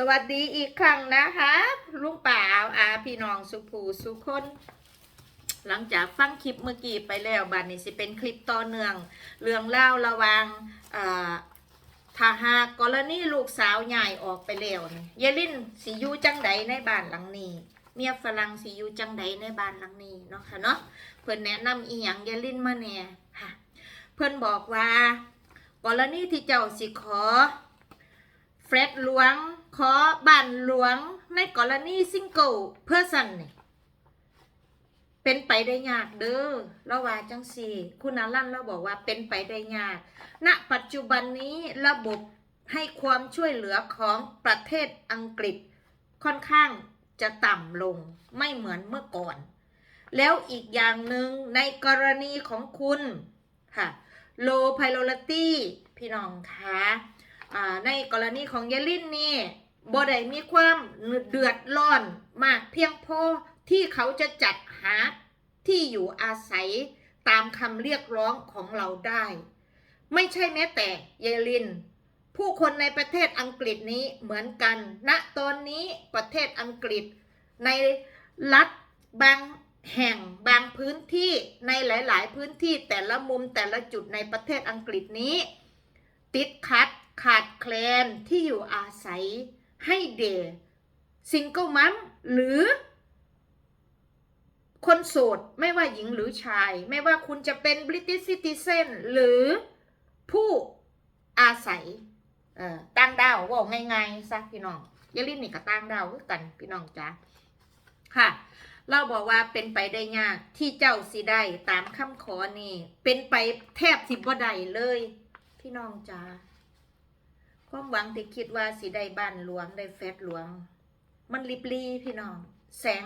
สวัสดีอีกครั้งนะคะลุงป่าวอาพี่น้องสุภูสุคน หลังจากฟังคลิปเมื่อกี้ไปแล้วบัดนี้สิเป็นคลิปต่อเนื่อง เรื่องเล่าระวางอ่าถ้าหากกรณีลูกสาวใหญ่ออกไปแล้วเยลินสิยูจังใดในบ้านหลังนี้ เมียฝรั่งสิยูจังใดในบ้านหลังนี้เนาะค่ะเนาะเพิ่นแนะนำอีหยังเยลินมาแน่ค่ะเพิ่นบอกว่ากรณีที่เจ้าสิขอเฟรดหลวง ขอบ้านหลวงในกรณีซิงเกิลเพื่อสันนี่เป็นไปได้ยากเด้อเราว่าจังสี่ คุณอาลันเราบอกว่าเป็นไปได้ยาก ณ ปัจจุบันนี้ระบบให้ความช่วยเหลือของประเทศอังกฤษค่อนข้างจะต่ำลงไม่เหมือนเมื่อก่อน แล้วอีกอย่างหนึ่งในกรณีของคุณค่ะ low priority พี่น้องคะในกรณีของเยลินนี่ บ่ได้มีความเดือดร้อนมากเพียงพอที่เขาจะจัดหาที่อยู่อาศัยตามคำเรียกร้องของเราได้ ไม่ใช่แม้แต่เยลิน ผู้คนในประเทศอังกฤษนี้เหมือนกันณตอนนี้ประเทศอังกฤษ ในรัฐบางแห่งบางพื้นที่ในหลาย ๆ พื้นที่แต่ละมุมแต่ละจุดในประเทศอังกฤษนี้ ติดขัดขาดแคลนที่อยู่อาศัย ให้เดซิงเกิลมัมหรือ คนโสด ไม่ว่าหญิงหรือชาย ไม่ว่าคุณจะเป็นบริติซิติเซนหรือผู้อาศัยต่างดาวว่าง่ายๆซะพี่น้องอย่าลืมนี่ก็ต่างดาวกันพี่น้องจ้าค่ะ เราบอกว่าเป็นไปได้ยากที่เจ้าสิได้ตามคำขอนี่ เป็นไปแทบสิบ่ได้เลย พี่น้องจ้า ความหวังที่คิดว่าสิได้บ้านหลวงได้แฟดหลวง มันลิบลีพี่น้อง แสง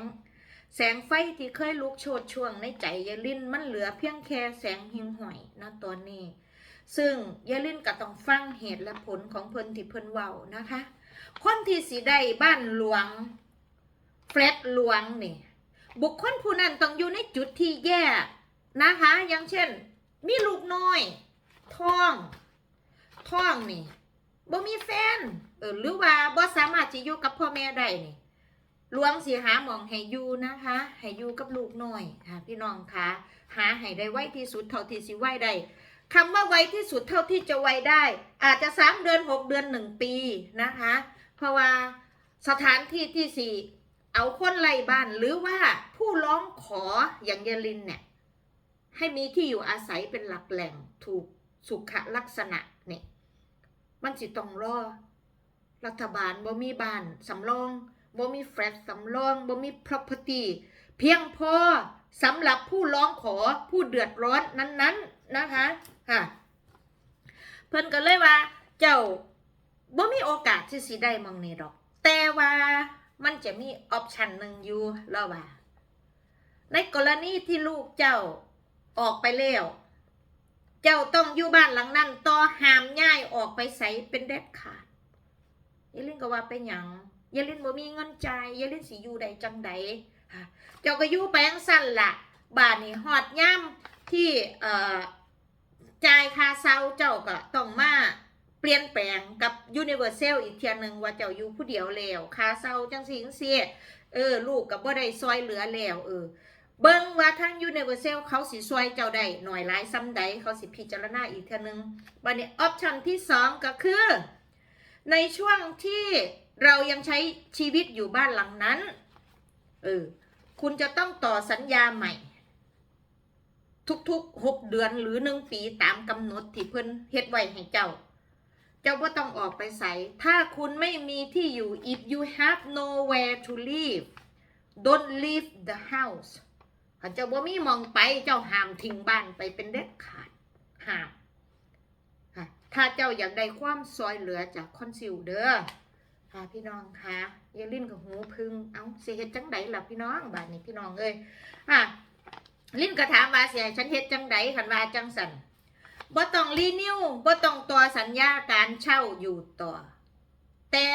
แสงไฟที่เคยลุกโชดช่วงในใจยายลินมันเหลือเพียงแค่แสงหิงห่อยนะตอนนี้ ซึ่งยายลินก็ต้องฟังเหตุและผลของเพิ่นที่เพิ่นเว้านะคะ คนที่สิได้บ้านหลวงแฟลตหลวงนี่บุคคลผู้นั้นต้องอยู่ในจุดที่แย่นะคะ อย่างเช่น มีลูกน้อย ท้อง ท้องนี่ บ่มีแฟนเออหรือว่าบ่สามารถจะอยู่กับพ่อแม่ได้นี่หลวงสิหาหมองให้อยู่นะคะให้อยู่กับลูกหน้อยค่ะพี่น้องคะหาให้ได้ไวที่สุดเท่าที่สิไวได้คำว่าไวที่สุดเท่าที่จะไวได้ อาจจะสามเดือนหกเดือนหนึ่งปีนะคะ เพราะว่าสถานที่ที่สี่เอาคนไล่บ้านหรือว่าผู้ร้องขออย่างเยลินเนี่ยให้มีที่อยู่อาศัยเป็นหลักแหล่งถูกสุขลักษณะเนี่ย มันสิต้องรอ รัฐบาลบ่มีบ้านสำรองบ่มีแฟลตสำรองบ่มี property เพียงพอสำหรับผู้ร้องขอผู้เดือดร้อนนั้นๆนะคะค่ะเพิ่นก็เลยว่า เจ้าบ่มีโอกาสที่สิได้มองนี้ดอก แต่ว่ามันจะมีออปชันหนึ่งอยู่แล้วว่า ในกรณีที่ลูกเจ้าออกไปแล้ว เจ้าต้องอยู่บ้านหลังนั้นต่อหามย้ายออกไปใสเป็นเด็ดขาดยายลินก็ว่าเป็นหยังยายลินบ่มีเงินจ่ายยายลินสิอยู่ใดจังใดเจ้าก็อยู่ไปจังสั้นละบ้านนี่ฮอดย่ำที่เอ่อจ่ายค่าเช่าเจ้าก็ต้องมาเปลี่ยนแปลงกับยูนิเวอร์แซลอีกเทียหนึ่งว่าเจ้าอยู่ผู้เดียวแล้วค่าเช่าจังสิจังซี่เออ ลูกก็บ่ได้ซอยเหลือแล้วเออ เบิ่งว่าทางยูนิเวอร์แซลเขาสิช่วยเจ้าได้หน่อยหลายซ้ำใดเขาสิพิจารณาอีกเทียหนึงบัดนี้ออปชันที่สองก็คือ ในช่วงที่เรายังใช้ชีวิตอยู่บ้านหลังนั้น เออ คุณจะต้องต่อสัญญาใหม่ ทุกๆหกเดือนหรือหนึ่งปีตามกำหนดที่เพิ่นเฮ็ดไว้ให้เจ้า เจ้าว่าต้องออกไปใส่ถ้าคุณไม่มีที่อยู่ if you have nowhere to live don't leave the house ถ้าเจ้าบ่มีมองไปเจ้าห้ามทิ้งบ้านไปเป็นเด็ดขาดห้ามค่ะถ้าเจ้าอยากได้ความซอยเหลือจากคอนซิลเด้อค่ะพี่น้องคะอย่าลิ้นกับหูพึ่งเอาสิเฮ็ดจังไดล่ะพี่น้องบาดนี้พี่น้องเอ้ยอะลิ้นก็ถามว่าสิให้ฉันเฮ็ดจังไดคันว่าจังสันบ่ต้องรีนิวบ่ต้องต่อสัญญาการเช่าอยู่ต่อ แต่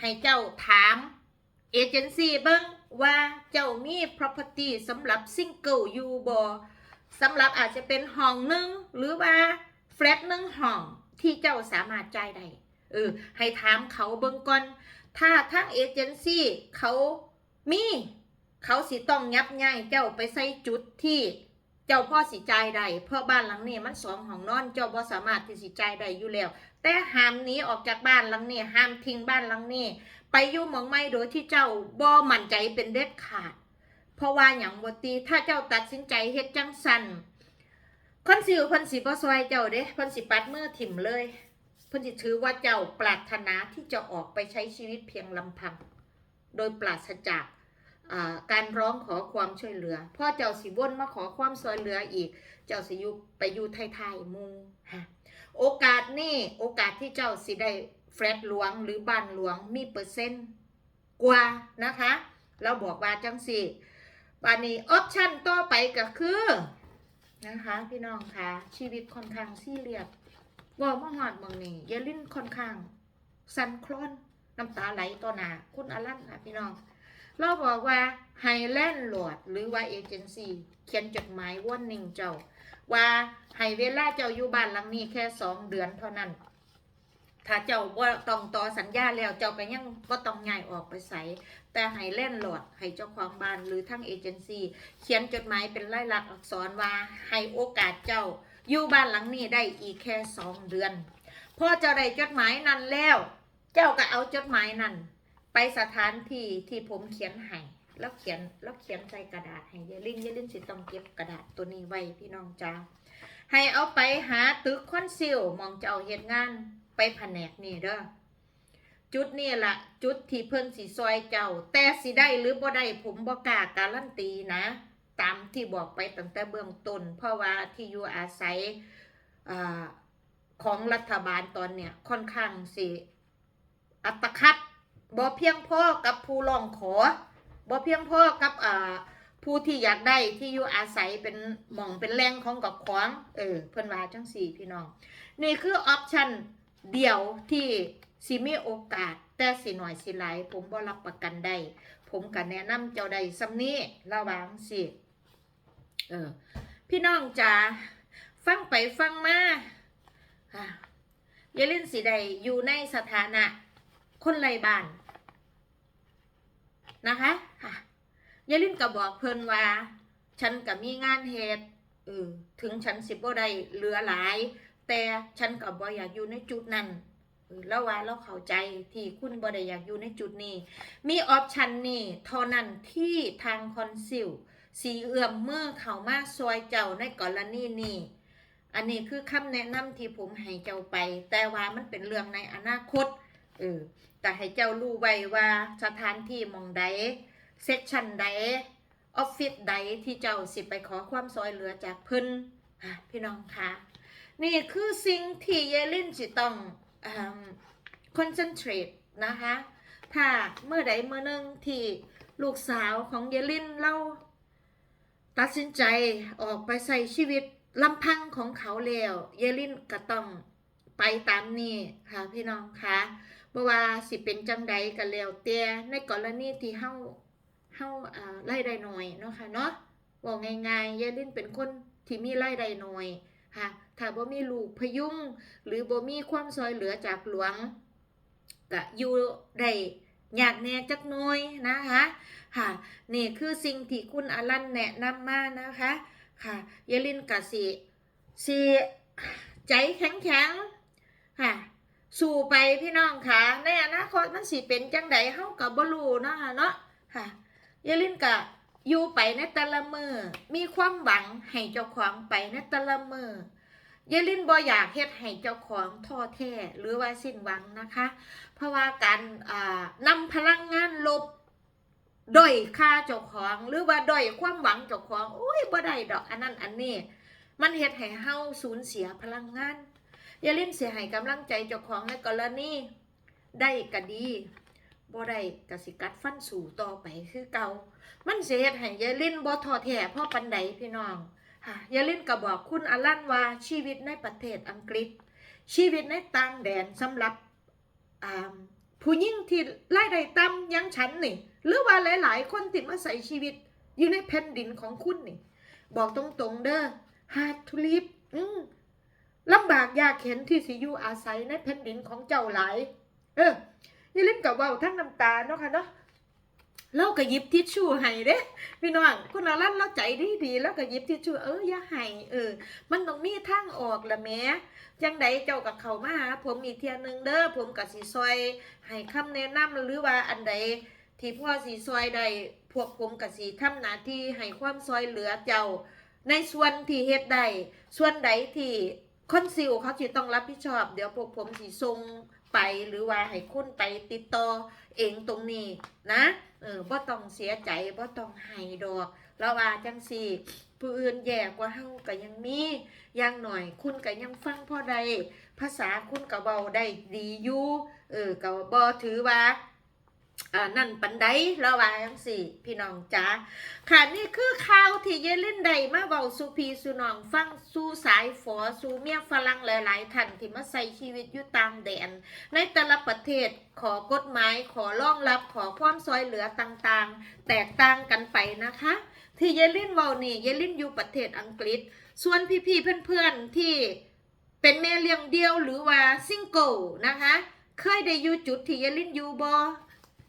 ให้เจ้าถามเอเจนซี่เบิ่ง ว่าเจ้ามี property สำหรับซิงเกิลอยู่บ่สำหรับอาจจะเป็นห้องหนึ่งหรือว่าแฟลตหนึ่งห้องที่เจ้าสามารถจ่ายได้เออให้ถามเขาเบิ่งก่อน ถ้าทางเอเจนซี่เขามี เขาสิต้องยับย่ายเจ้าไปใส่จุดที่เจ้าพ่อสิจ่ายได้เพราะบ้านหลังนี้มันสองห้องนอน เจ้าบ่สามารถที่สิจ่ายได้อยู่แล้ว แต่ห้ามหนี้ออกจากบ้านหลังนี้ห้ามทิ้งบ้านหลังนี้ ไปอยู่มองไม่โดยที่เจ้าบ่มั่นใจเป็นเด็ดขาด เพราะว่าอย่างบ่ตีถ้าเจ้าตัดสินใจเฮ็ดจังสันคนสิวเพิ่นสิบ่ซอยเจ้าเด้พิ่นสิปัดมือถิ่มเลยเพิ่นสิถือว่าเจ้าปรารถนาที่จะออกไปใช้ชีวิตเพียงลำพัง โดยปราศจากการร้องขอความช่วยเหลือพ่อเจ้าสิวนมาขอความช่วยเหลืออีก เจ้าสิยูไปอยู่ไทยๆหมูฮะโอกาสนี่โอกาสที่เจ้าสิได้ แฟลตหลวงหรือบ้านหลวงมีเปอร์เซ็นต์กว่านะคะ เราบอกว่าจังสิบานนี้ออปชั่นต่อไปก็คือนะคะพี่น้องคะชีวิตค่อนข้างซีเรียสว่ามหอดเมืองนี้เยลินค่อนข้าง สันคลอนน้ำตาไหลต่อหน้าคุณอลันนะพี่น้อง เราบอกว่าไฮแลนด์โหลดหรือว่าเอเจนซี่เขียนจดหมายว่นหนึ่งเจ้า ว่าให้เวลาเจ้าอยู่บ้านหลังนี้แค่สองเดือนเท่านั้น ถ้าเจ้าว่าต้องต่อสัญญาแล้วเจ้าก็ยังก็ต้องย้ายออกไปใส่แต่ให้แล่นโหลดให้เจ้าของบ้านหรือทั้งเอเจนซี่เขียนจดหมายเป็นลายลักษณ์อักษรว่าให้โอกาสเจ้าอยู่บ้านหลังนี้ได้อีกแค่สองเดือนพอเจ้าได้จดหมายนั้นแล้ว เจ้าก็เอาจดหมายนั้น ไปสถานที่ที่ผมเขียนให้แล้วเขียนแล้วเขียนใส่กระดาษให้เยลินเยลินสิต้องเก็บกระดาษตัวนี้ไว้พี่น้องจ้าให้เอาไปหาตึกคอนซิลมองเจ้าเหตุงาน ไปแผนกนี่เด้อจุดนี่ละจุดที่เพิ่นสีซอยเจ้า แต่สิได้หรือบ่ได้ผมบ่กล้าการันตีนะ ตามที่บอกไปตั้งแต่เบื้องต้น เพราะว่าที่อยู่อาศัยอของรัฐบาลตอนเนี้ยค่อนข้างสิอัตคัดบ่เพียงพอกับผู้ร้องขอบ่เพียงพอกับผู้ที่อยากได้ที่อยู่อาศัยเป็นหม่องเป็นแหล่งของกับขวางเออเพิ่นว่าจังสี่พี่น้อง นี่คือออปชั่น เดียวที่สิมีโอกาส แต่สิหน่อยสิหลายผมบ่รับประกันได้ผมก็แนะนำเจ้าใดซ้ำนี้ระวังสิเออพี่น้องจ๋าฟังไปฟังมาอะอยาลินสิใดอยู่ในสถานะคนไร้บ้านนะคะอยาลินก็บบอกเพิ่นว่า ฉันก็มีงานเฮ็ดเออถึงฉันสิบ่ได้เหลือหลาย แต่ฉันก็บ่อยากอยู่ในจุดนั้นแล้วว่าเราเข้าใจที่คุณบ่ได้อยากอยู่ในจุดนี้ มีออปชันนี้เท่านั้นที่ทางคอนซิลสีเอื้อมเมื่อเขามาซอยเจ้าในกรณีนี้อันนี้คือคำแนะนำที่ผมให้เจ้าไป แต่ว่ามันเป็นเรื่องในอนาคตเออแต่ให้เจ้ารู้ไว้ว่าสถานที่มองใดเซกชันใดออฟฟิศใดที่เจ้าสิไปขอความซอยเหลือจากเพิ่นพี่น้องคะ นี่คือสิ่งที่เยลินสิต้องคอนเซนเทรตนะคะ ถ้าเมื่อใดเมื่อหนึงที่ลูกสาวของเยลินเล่าตัดสินใจออกไปใส่ชีวิตลำพังของเขาแล้วเยลินก็ต้องไปตามนี้ค่ะพี่น้องคะบ่ว่าสิเป็นจังใดก็แล้วแต่ในกรณีที่เฮาเฮาอ่าไล่ได้น้อยเนาะค่ะเนาะบอกง่ายๆเยลินเป็นคนที่มีรายได้น้อย ค่ะถ้าบ่มีลูกพยุงหรือบ่มีความซอยเหลือจากหลวงก็อยู่ได้ยากแน่จักน่อยนะคะค่ะนี่คือสิ่งที่คุณอลันแนะนำมานะคะค่ะเยลินกะสิสิใจแข็งแข็งค่ะสู่ไปพี่น้องค่ะในอนาคตมันสิเป็นจังใดเฮากับ่รู้เนาะคะเนาะค่ะเยลินกะ อยู่ไปในแต่ละมือมีความหวังให้เจ้าของไปในแต่ละมือเยลินบ่อยากเฮ็ดให้เจ้าของท้อแท้หรือว่าสิ้นหวังนะคะ เพราะว่าการนำพลังงานลบด้อยค่าเจ้าของ หรือว่าด้อยความหวังเจ้าของโอ้ยบ่ได้ดอกอันนั้นอันนี้ มันเฮ็ดให้เฮาสูญเสียพลังงานอย่าลืมเสียให้กำลังใจเจ้าของในกรณีได้ก็ดีบ่ได้ก็สิกัดฟันสู่ต่อไปคือเก่า มันสิเฮ็ดให้ยายลินบ่ทอแท้พราะปานใดพี่น้องค่ะยายลินก็บอกคุณอลันว่าชีวิตในประเทศอังกฤษ ชีวิตในต่างแดนสำหรับผู้หญิงที่รายได้ต่ำยังฉันนี่ หรือว่าหลาย ๆ คนที่มาใส่ชีวิตอยู่ในแผ่นดินของคุณนี่ บอกตรงๆเด้อ hard to live อืมลำบากยากเข็นที่สิอยู่อาศัยในแผ่นดินของเจ้าหลาย เออยายลินกับว้าทั้งน้ำตาเนาะค่ะเนาะ เราก็หยิบทิชชู่ให้เด้พี่น้องคุณอารันเราใจดีดีๆแล้วก็หยิบทิชชู่เอออย่าให้เออ มันต้องมีทางออกละแม่จังใดเจ้ากับเขามาหาผมอีกเทียหนึงเด้อผมก็สิซอยให้คำแนะนำหรือว่าอันใดที่พ่อสิซอยได้พวกผมก็สิทำหน้าที่ให้ความซอยเหลือเจ้า ในส่วนที่เฮ็ดได้ส่วนใดที่คอนซิลเขาสิต้องรับผิดชอบ เดี๋ยวพวกผมสิส่งไปหรือว่าให้คุณไปติดต่อเองตรงนี้นะ เออบ่ต้องเสียใจบ่ต้องให้ดอกแล้วว่าจังสี่ผู้อื่นแย่กว่าเฮาก็ยังมีอย่างหน่อย คุณก็ยังฟังพ่อได้ภาษาคุณก็เบาได้ดีอยู่เออก็บ่ถือว่า นั่นปันใดแล้วว่าจังซี่พี่น้องจ๋าค่ะนี่คือข่าวที่เยลินไดมาเว้าสู่พีสูน้องฟังสู่สายฝอสู่เมียฝรั่งหลายๆท่านที่มาใส่ชีวิตอยู่ตางแดน ในแต่ละประเทศขอกฎหมายขอรองรับขอความซอยเหลือต่างๆ แตกต่างกันไปนะคะ ที่เยลินเว้านี่เยลินอยู่ประเทศอังกฤษ ส่วนพี่ๆเพื่อนๆที่เป็นแม่เลี้ยงเดียวหรือว่าซิงเกิลนะคะ เคยได้อยู่จุดที่เยลินอยู่บ่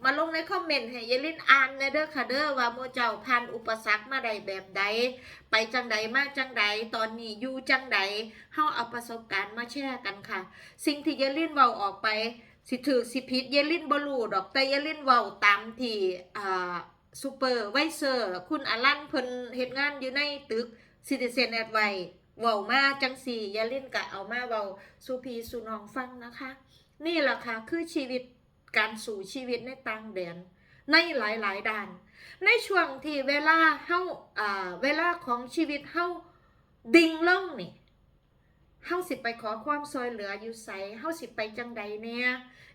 มาลงในคอมเมนต์ให้ยายลินอ่านแหนเด้อค่ะเด้อว่าโมเจ้าผ่านอุปสรรคมาใดแบบใด ไปจังใดมาจังใดตอนนี้อยู่จังใดเฮาเอาประสบการณ์มาแชร์กันค่ะ สิ่งที่ยายลินเว้าออกไป สิถือสิผิดยายลินบ่รู้ดอกแต่ยายลินเว้าตามที่อ่าซูเปอร์ไวเซอร์ คุณอลันเพิ่นเฮ็ดงานอยู่ในตึก Citizen a d v i เว้ามาจังสี่ยายลินก็เอามาเว้าสู่พี่สู่น้องฟังนะคะ นี่แหละค่ะคือชีวิต การสู่ชีวิตในต่างแดนในหลายๆด้าน ในช่วงที่เวลาเฮาอ่าเวลาของชีวิตเฮาดิ่งลงนี่เฮาสิไปขอความซอยเหลืออยู่ไสเฮาสิไปจังใดเนี่ย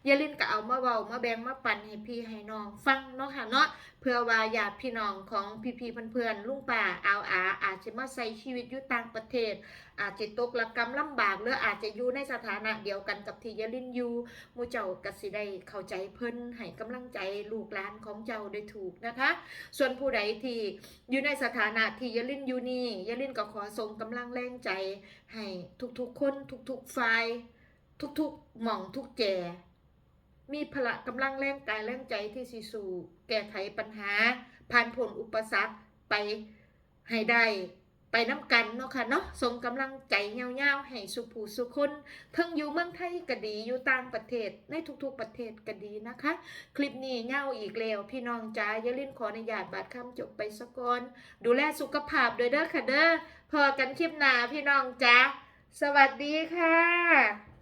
ยาลินก็เอามาเว้ามาแบ่งมาปั่นให้พี่ให้น้องฟังเนาะค่ะเนาะเพื่อว่าญาติพี่น้องของพี่ๆเพื่อนๆลุงป่าเอาอาอาจจะมาใช้ชีวิตอยู่ต่างประเทศ อาจจะตกระกรรมลำบากหรืออาจจะอยู่ในสถานะเดียวกันกับที่ยาลินอยู่มูเจ้าก็สิได้เข้าใจเพิ่นให้กำลังใจลูกหลานของเจ้าได้ถูกนะคะ ส่วนผู้ใดที่อยู่ในสถานะที่ยะลินอยู่นี่ยะลินก็ขอส่งกำลังแรงใจให้ทุกๆคนทุกๆฝ่ายทุกๆหม่องทุกแจ มีพละกำลังแรงกายแรงใจที่สิสู่แก้ไขปัญหา ผ่านผลอุปสรรคไปให้ได้ไปน้ำกันเนาะค่ะเนาะส่งกำลังใจเงาวๆให้สุผู้สุคนเพิ่งอยู่เมืองไทยก็ดีอยู่ต่างประเทศในทุกๆประเทศก็ดีนะคะ คลิปนี้เงาอีกแล้ว พี่น้องจ้าอย่าลืมขออนุญาตบาดคำจบไปสะก่อนดูแลสุขภาพด้วยเด้อค่ะเด้อพอกันคลิปหน้าพี่น้องจ้าสวัสดีค่ะ